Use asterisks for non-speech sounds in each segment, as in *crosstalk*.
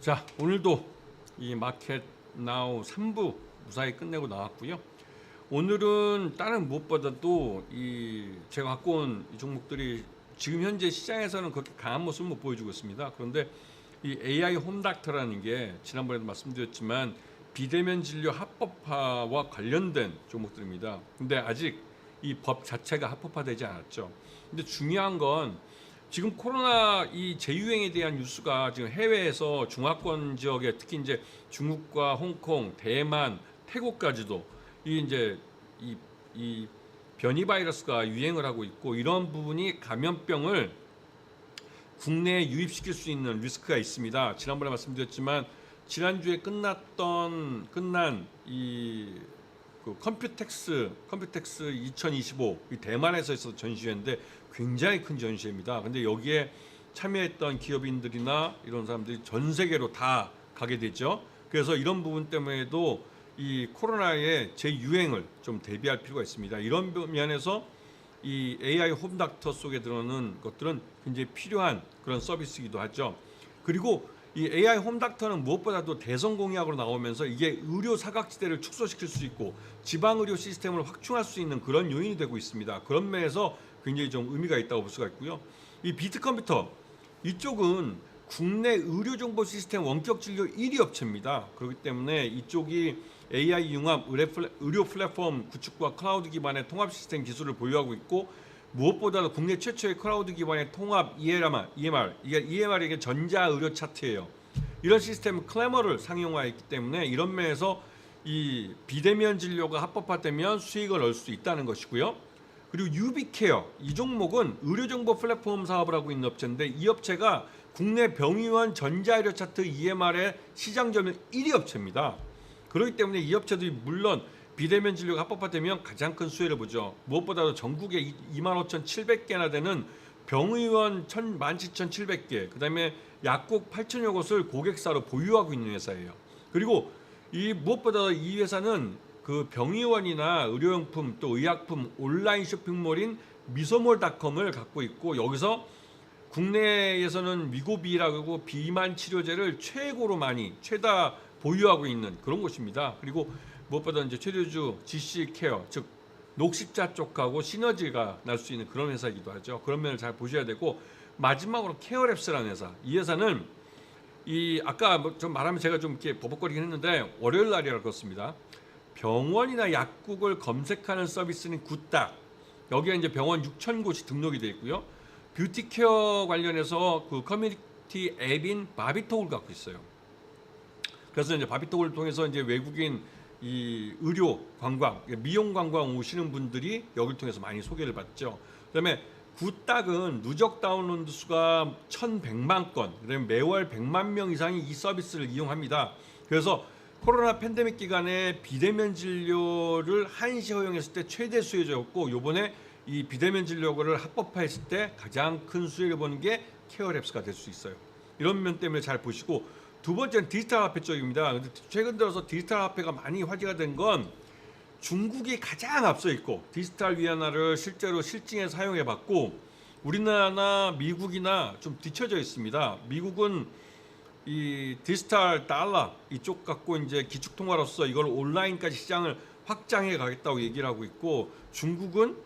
자 오늘도 이 마켓 나우 3부 무사히 끝내고 나왔고요. 오늘은 다른 무엇보다도 이 제가 갖고 온 이 종목들이 지금 현재 시장에서는 그렇게 강한 모습을 못 보여주고 있습니다. 그런데 이 AI 홈닥터라는 게 지난번에도 말씀드렸지만 비대면 진료 합법화와 관련된 종목들입니다. 근데 아직 이 법 자체가 합법화되지 않았죠. 근데 중요한 건 지금 코로나 이 재유행에 대한 뉴스가 지금 해외에서 중화권 지역에 특히 이제 중국과 홍콩, 대만, 태국까지도 이 이제 이, 이 변이 바이러스가 유행을 하고 있고 이런 부분이 감염병을 국내에 유입시킬 수 있는 리스크가 있습니다. 지난번에 말씀드렸지만 지난주에 끝났던 끝난 이 그 컴퓨텍스 컴퓨텍스 2025이 대만에서 있었던 전시회인데 굉장히 큰 전시회입니다. 근데 여기에 참여했던 기업인들이나 이런 사람들이 전 세계로 다 가게 되죠. 그래서 이런 부분 때문에도 이 코로나의 재유행을 좀 대비할 필요가 있습니다. 이런 면에서 이 AI 홈닥터 속에 들어오는 것들은 굉장히 필요한 그런 서비스이기도 하죠. 그리고 이 AI 홈닥터는 무엇보다도 대선 공약으로 나오면서 이게 의료 사각지대를 축소시킬 수 있고 지방 의료 시스템을 확충할 수 있는 그런 요인이 되고 있습니다. 그런 면에서 굉장히 좀 의미가 있다고 볼 수가 있고요. 이 비트 컴퓨터 이쪽은 국내 의료 정보 시스템 원격 진료 1위 업체입니다. 그렇기 때문에 이쪽이 AI 융합 의료 플랫폼 구축과 클라우드 기반의 통합 시스템 기술을 보유하고 있고 무엇보다도 국내 최초의 클라우드 기반의 통합 EMR, EMR 이게 EMR 이게 전자 의료 차트예요. 이런 시스템 클래머를 상용화했기 때문에 이런 면에서 이 비대면 진료가 합법화되면 수익을 얻을 수 있다는 것이고요. 그리고 유비케어 이 종목은 의료정보 플랫폼 사업을 하고 있는 업체인데 이 업체가 국내 병의원 전자의료 차트 EMR의 시장 점유율 1위 업체입니다. 그렇기 때문에 이 업체들이 물론 비대면 진료가 합법화되면 가장 큰 수혜를 보죠. 무엇보다도 전국에 25,700개나 되는 병의원 17,700개, 그다음에 약국 8천여 곳을 고객사로 보유하고 있는 회사예요. 그리고 이 무엇보다 이 회사는 그 병의원이나 의료용품 또 의약품 온라인 쇼핑몰인 미소몰닷컴을 갖고 있고 여기서 국내에서는 위고비라고 비만 치료제를 최고로 많이 최다 보유하고 있는 그런 곳입니다. 그리고 무엇보다 이제 최대주 GC 케어 즉 녹십자 쪽하고 시너지가 날 수 있는 그런 회사이기도 하죠. 그런 면을 잘 보셔야 되고 마지막으로 케어랩스라는 회사. 이 회사는 이 아까 뭐 좀 말하면 제가 좀 이렇게 버벅거리긴 했는데 월요일 날이라 그렇습니다. 병원이나 약국을 검색하는 서비스는 굿딱. 여기에 이제 병원 6천 곳이 등록이 돼 있고요. 뷰티 케어 관련해서 그 커뮤니티 앱인 바비톡을 갖고 있어요. 그래서 이제 바비톡을 통해서 이제 외국인 이 의료 관광, 미용 관광 오시는 분들이 여기를 통해서 많이 소개를 받죠. 그다음에 굿딱은 누적 다운로드 수가 1,100만 건, 그다음에 매월 100만 명 이상이 이 서비스를 이용합니다. 그래서 코로나 팬데믹 기간에 비대면 진료를 한시 허용했을 때 최대 수혜자였고 요번에 이 비대면 진료를 합법화했을 때 가장 큰 수혜를 보는 게 케어랩스가 될 수 있어요. 이런 면 때문에 잘 보시고 두 번째는 디지털 화폐 쪽입니다. 근데 최근 들어서 디지털 화폐가 많이 화제가 된 건 중국이 가장 앞서 있고 디지털 위안화를 실제로 실증에 사용해 봤고 우리나라나 미국이나 좀 뒤쳐져 있습니다. 미국은 이 디지털 달러 이쪽 갖고 이제 기축 통화로서 이걸 온라인까지 시장을 확장해 가겠다고 얘기를 하고 있고 중국은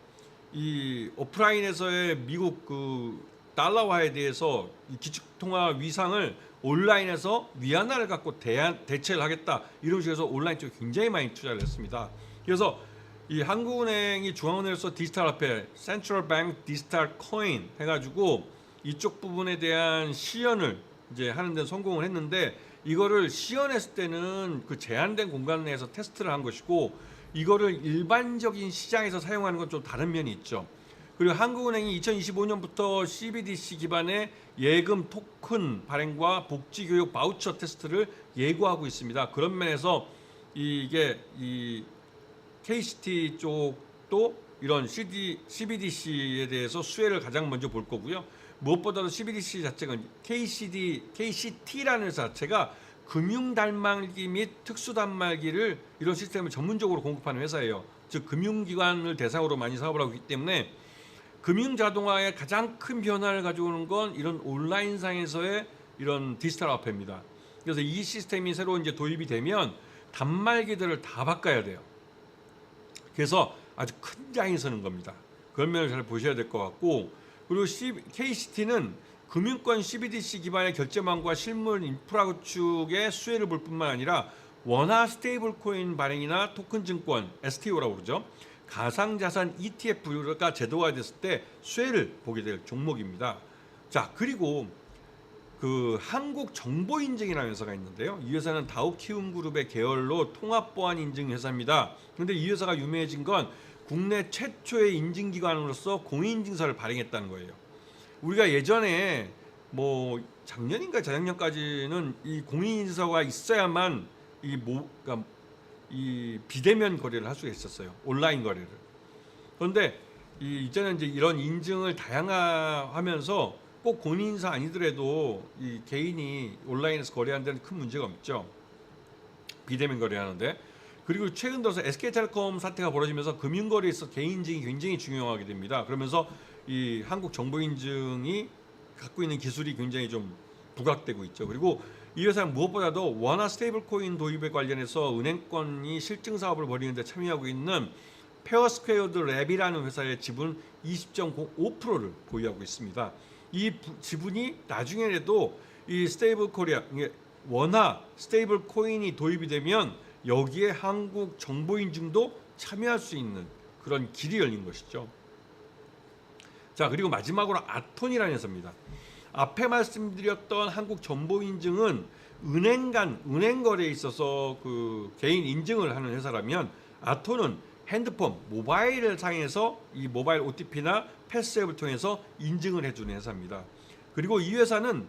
이 오프라인에서의 미국 그 달러화에 대해서 이 기축 통화 위상을 온라인에서 위안화를 갖고 대안 대체를 하겠다 이런 해서 온라인 쪽에 굉장히 많이 투자를 했습니다. 그래서 이 한국은행이 중앙은행에서 디지털 화폐 센트럴 뱅 디지털 코인 해가지고 이쪽 부분에 대한 시연을 이제 하는 데 성공을 했는데 이거를 시연했을 때는 그 제한된 공간 내에서 테스트를 한 것이고 이거를 일반적인 시장에서 사용하는 건 좀 다른 면이 있죠. 그리고 한국은행이 2025년부터 CBDC 기반의 예금 토큰 발행과 복지 교육 바우처 테스트를 예고하고 있습니다. 그런 면에서 이게 이 KCT 쪽도 이런 CD, CBDC에 대해서 수혜를 가장 먼저 볼 거고요. 무엇보다도 CBDC 자체가 KCD, KCT라는 자체가 금융 단말기 및 특수 단말기를 이런 시스템을 전문적으로 공급하는 회사예요. 즉 금융기관을 대상으로 많이 사업을 하고 있기 때문에 금융 자동화의 가장 큰 변화를 가져오는 건 이런 온라인상에서의 이런 디지털 화폐입니다. 그래서 이 시스템이 새로 이제 도입이 되면 단말기들을 다 바꿔야 돼요. 그래서 아주 큰 장이 서는 겁니다. 그런 면을 잘 보셔야 될 것 같고 그리고 KCT는 금융권 CBDC 기반의 결제망과 실물 인프라 구축의 수혜를 볼 뿐만 아니라 원화 스테이블 코인 발행이나 토큰 증권 STO라고 그러죠. 가상자산 ETF가 제도화 됐을 때 수혜를 보게 될 종목입니다. 자, 그리고 그 한국 정보 인증이라는 회사가 있는데요. 이 회사는 다우 키움 그룹의 계열로 통합 보안 인증 회사입니다. 근데 이 회사가 유명해진 건 국내 최초의 인증 기관으로서 공인 인증서를 발행했다는 거예요. 우리가 예전에 뭐 작년인가 재작년까지는 이 공인 인증서가 있어야만 이뭐 그러니까 이 비대면 거래를 할 수가 있었어요. 온라인 거래를. 그런데 이 이제는 이제 이런 인증을 다양화하면서 꼭 공인인사 아니더라도 이 개인이 온라인에서 거래하는 데는 큰 문제가 없죠. 비대면 거래하는데 그리고 최근 들어서 SK텔레콤 사태가 벌어지면서 금융거래에서 개인 인증이 굉장히 중요하게 됩니다. 그러면서 이 한국 정보인증이 갖고 있는 기술이 굉장히 좀 부각되고 있죠. 그리고 이 회사는 무엇보다도 원화 스테이블 코인 도입에 관련해서 은행권이 실증 사업을 벌이는데 참여하고 있는 페어스퀘어드 랩이라는 회사의 지분 20.05%를 보유하고 있습니다. 이 부- 지분이 나중에라도 이 스테이블 코리아 원화 스테이블 코인이 도입이 되면 여기에 한국 정보 인증도 참여할 수 있는 그런 길이 열린 것이죠. 자 그리고 마지막으로 아톤이라는 회사입니다. 앞에 말씀드렸던 한국 정보 인증은 은행 간 은행 거래에 있어서 그 개인 인증을 하는 회사라면 아톤은 핸드폰 모바일 상에서 이 모바일 OTP나 패스 앱을 통해서 인증을 해주는 회사입니다. 그리고 이 회사는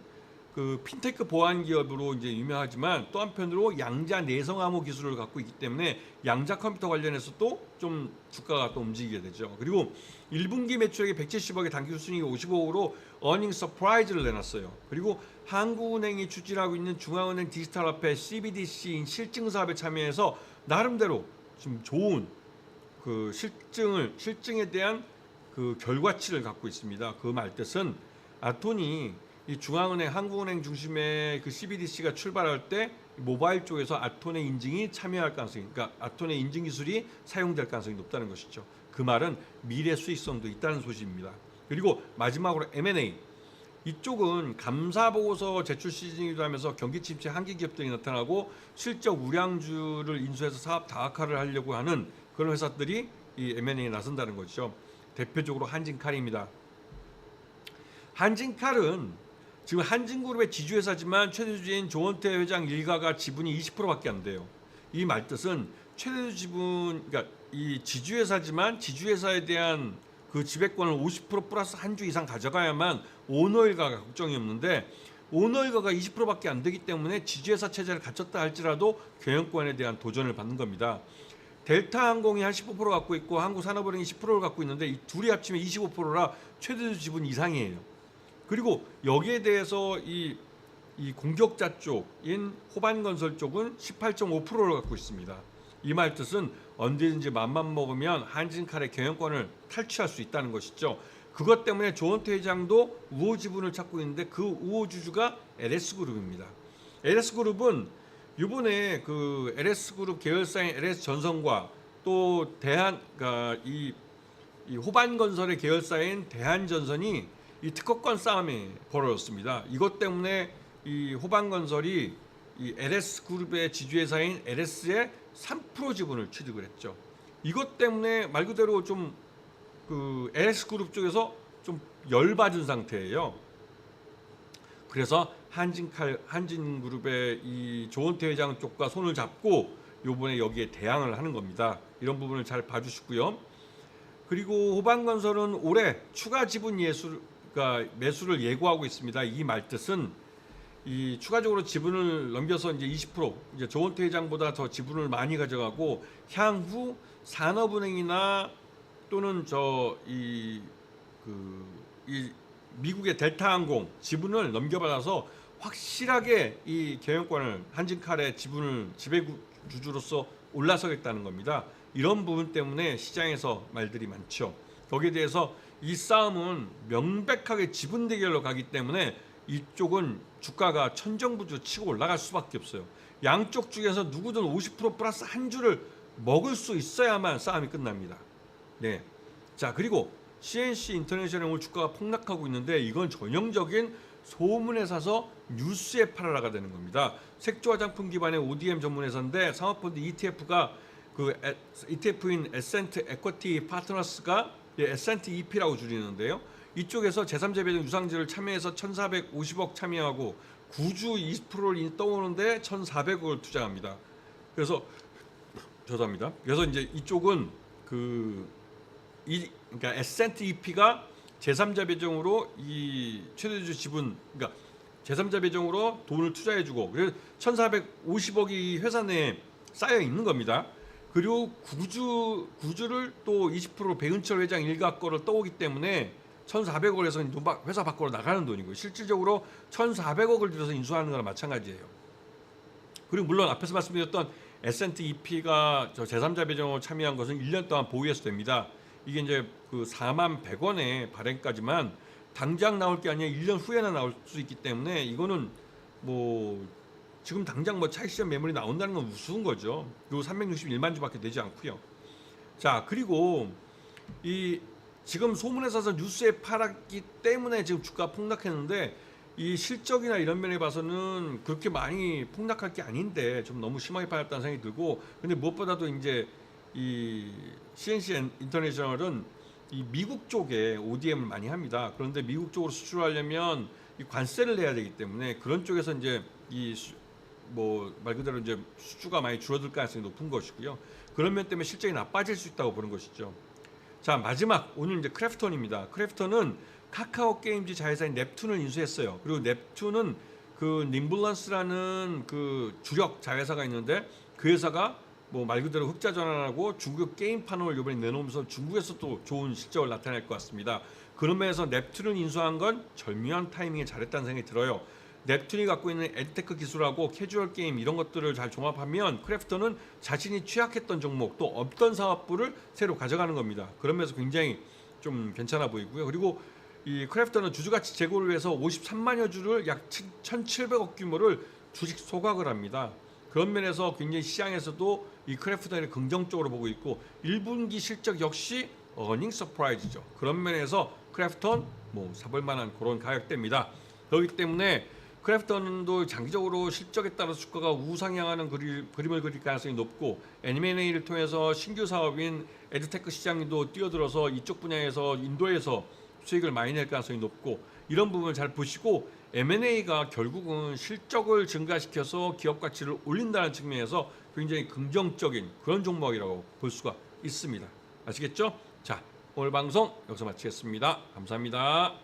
그 핀테크 보안 기업으로 이제 유명하지만 또 한편으로 양자 내성 암호 기술을 갖고 있기 때문에 양자 컴퓨터 관련해서도 좀 주가가 또 움직이게 되죠. 그리고 1분기 매출액이 170억에 단기 순이익 50억으로 어닝 서프라이즈를 내놨어요. 그리고 한국은행이 추진하고 있는 중앙은행 디지털 화폐 CBDC인 실증 사업에 참여해서 나름대로 좀 좋은 그 실증을 실증에 대한 그 결과치를 갖고 있습니다. 그 말 뜻은 아톤이 이 중앙은행, 한국은행 중심의 그 CBDC가 출발할 때 모바일 쪽에서 아톤의 인증이 참여할 가능성이, 그러니까 아톤의 인증 기술이 사용될 가능성이 높다는 것이죠. 그 말은 미래 수익성도 있다는 소식입니다. 그리고 마지막으로 M&A. 이쪽은 감사 보고서 제출 시즌이기도 하면서 경기 침체 한기 기업 들이 나타나고 실적 우량주를 인수해서 사업 다각화를 하려고 하는 그런 회사들이 이 M&A에 나선다는 거죠. 대표적으로 한진칼입니다. 한진칼은 지금 한진그룹의 지주회사지만 최대주주인 조원태 회장 일가가 지분이 20%밖에 안 돼요. 이 말뜻은 최대주 지분, 그러니까 이 지주회사지만 지주회사에 대한 그 지배권을 50% 플러스 한 주 이상 가져가야만 오너 일가가 걱정이 없는데 오너 일가가 20%밖에 안 되기 때문에 지주회사 체제를 갖췄다 할지라도 경영권에 대한 도전을 받는 겁니다. 델타 항공이 한 15% 갖고 있고 한국산업은행이 10%를 갖고 있는데 이 둘이 합치면 25%라 최대주 지분 이상이에요. 그리고 여기에 대해서 이, 이 공격자 쪽인 호반건설 쪽은 18.5%를 갖고 있습니다. 이 말 뜻은 언제든지 맘만 먹으면 한진칼의 경영권을 탈취할 수 있다는 것이죠. 그것 때문에 조원태 회장도 우호 지분을 찾고 있는데 그 우호 주주가 LS그룹입니다. LS그룹은 이번에 그 LS그룹 계열사인 LS전선과 또 대한 그러니까 이, 이 호반건설의 계열사인 대한전선이 이 특허권 싸움이 벌어졌습니다. 이것 때문에 이 호반건설이 이 LS 그룹의 지주회사인 LS의 3% 지분을 취득을 했죠. 이것 때문에 말 그대로 좀 그 LS 그룹 쪽에서 좀 열받은 상태예요. 그래서 한진칼 한진그룹의 이 조원태 회장 쪽과 손을 잡고 요번에 여기에 대항을 하는 겁니다. 이런 부분을 잘 봐주시고요. 그리고 호반건설은 올해 추가 지분 예술 그러니까 매수를 예고하고 있습니다. 이 말뜻은 이 추가적으로 지분을 넘겨서 이제 20% 이제 조원태 회장보다 더 지분을 많이 가져가고 향후 산업은행이나 또는 저 이 그 이 미국의 델타항공 지분을 넘겨받아서 확실하게 이 경영권을 한진칼의 지분을 지배 주주로서 올라서겠다는 겁니다. 이런 부분 때문에 시장에서 말들이 많죠. 거기에 대해서 이 싸움은 명백하게 지분 대결로 가기 때문에 이쪽은 주가가 천정부주 치고 올라갈 수밖에 없어요. 양쪽 중에서 누구든 50% 플러스 한 주를 먹을 수 있어야만 싸움이 끝납니다. 네. 자 그리고 CNC 인터내셔널 오늘 주가가 폭락하고 있는데 이건 전형적인 소문에 사서 뉴스에 팔아라가 되는 겁니다. 색조 화장품 기반의 ODM 전문 회사인데 상업펀드 ETF가 그 에- ETF인 에센트 에쿼티 파트너스가 예, 에센트 EP라고 줄이는데요. 이쪽에서 제3재배당 유상지를 참여해서 1,450억 참여하고 구주 20%를 떠오는데 1,400억을 투자합니다. 그래서 *coughs* 죄송합니다. 그래서 이제 이쪽은 그 이 그러니까 에센트 EP가 제3자 배정으로 이 최대주 지분 그러니까 제3자 배정으로 돈을 투자해주고 그래서 1,450억이 회사 내에 쌓여 있는 겁니다. 그리고 구주 구주를 또 20% 배은철 회장 일가 거를 떠오기 때문에 1,400억을 해서 돈 바- 회사 밖으로 나가는 돈이고 실질적으로 1,400억을 들여서 인수하는 거랑 마찬가지예요. 그리고 물론 앞에서 말씀드렸던 S&T EP가 저 제3자 배정으로 참여한 것은 1년 동안 보유해서 됩니다. 이게 이제 그 4만 100원의 발행까지만 당장 나올 게 아니라 1년 후에나 나올 수 있기 때문에 이거는 뭐 지금 당장 뭐 차익 시장 매물이 나온다는 건 우스운 거죠. 그리고 361만 주밖에 되지 않고요. 자 그리고 이 지금 소문에 사서 뉴스에 팔았기 때문에 지금 주가 폭락했는데 이 실적이나 이런 면에 봐서는 그렇게 많이 폭락할 게 아닌데 좀 너무 심하게 팔았다는 생각이 들고 근데 무엇보다도 이제 이 CNC 인터내셔널은 이 미국 쪽에 ODM을 많이 합니다. 그런데 미국 쪽으로 수출하려면 이 관세를 내야 되기 때문에 그런 쪽에서 이제 이 뭐 말 그대로 이제 수주가 많이 줄어들 가능성이 높은 것이고요. 그런 면 때문에 실적이 나빠질 수 있다고 보는 것이죠. 자 마지막 오늘 이제 크래프톤입니다. 크래프톤은 카카오 게임즈 자회사인 넵툰을 인수했어요. 그리고 넵툰은 그 님블런스라는 그 주력 자회사가 있는데 그 회사가 뭐 말 그대로 흑자 전환하고 중국 게임 판을 이번에 내놓으면서 중국에서 또 좋은 실적을 나타낼 것 같습니다. 그런 면에서 넵툰을 인수한 건 절묘한 타이밍에 잘했다는 생각이 들어요. 넵툰이 갖고 있는 에드테크 기술하고 캐주얼 게임 이런 것들을 잘 종합하면 크래프톤은 자신이 취약했던 종목 또 없던 사업부를 새로 가져가는 겁니다. 그런 면에서 굉장히 좀 괜찮아 보이고요. 그리고 이 크래프톤은 주주가치 제고를 위해서 53만여 주를 약 1,700억 규모를 주식 소각을 합니다. 그런 면에서 굉장히 시장에서도 이 크래프톤을 긍정적으로 보고 있고 1분기 실적 역시 어닝 서프라이즈죠. 그런 면에서 크래프톤 뭐 사볼 만한 그런 가격대입니다. 그렇기 때문에 크래프톤도 장기적으로 실적에 따라 주가가 우상향하는 그리, 그림을 그릴 가능성이 높고 M&A를 통해서 신규 사업인 에드테크 시장도 뛰어들어서 이쪽 분야에서 인도에서 수익을 많이 낼 가능성이 높고 이런 부분을 잘 보시고 M&A가 결국은 실적을 증가시켜서 기업 가치를 올린다는 측면에서 굉장히 긍정적인 그런 종목이라고 볼 수가 있습니다. 아시겠죠? 자, 오늘 방송 여기서 마치겠습니다. 감사합니다.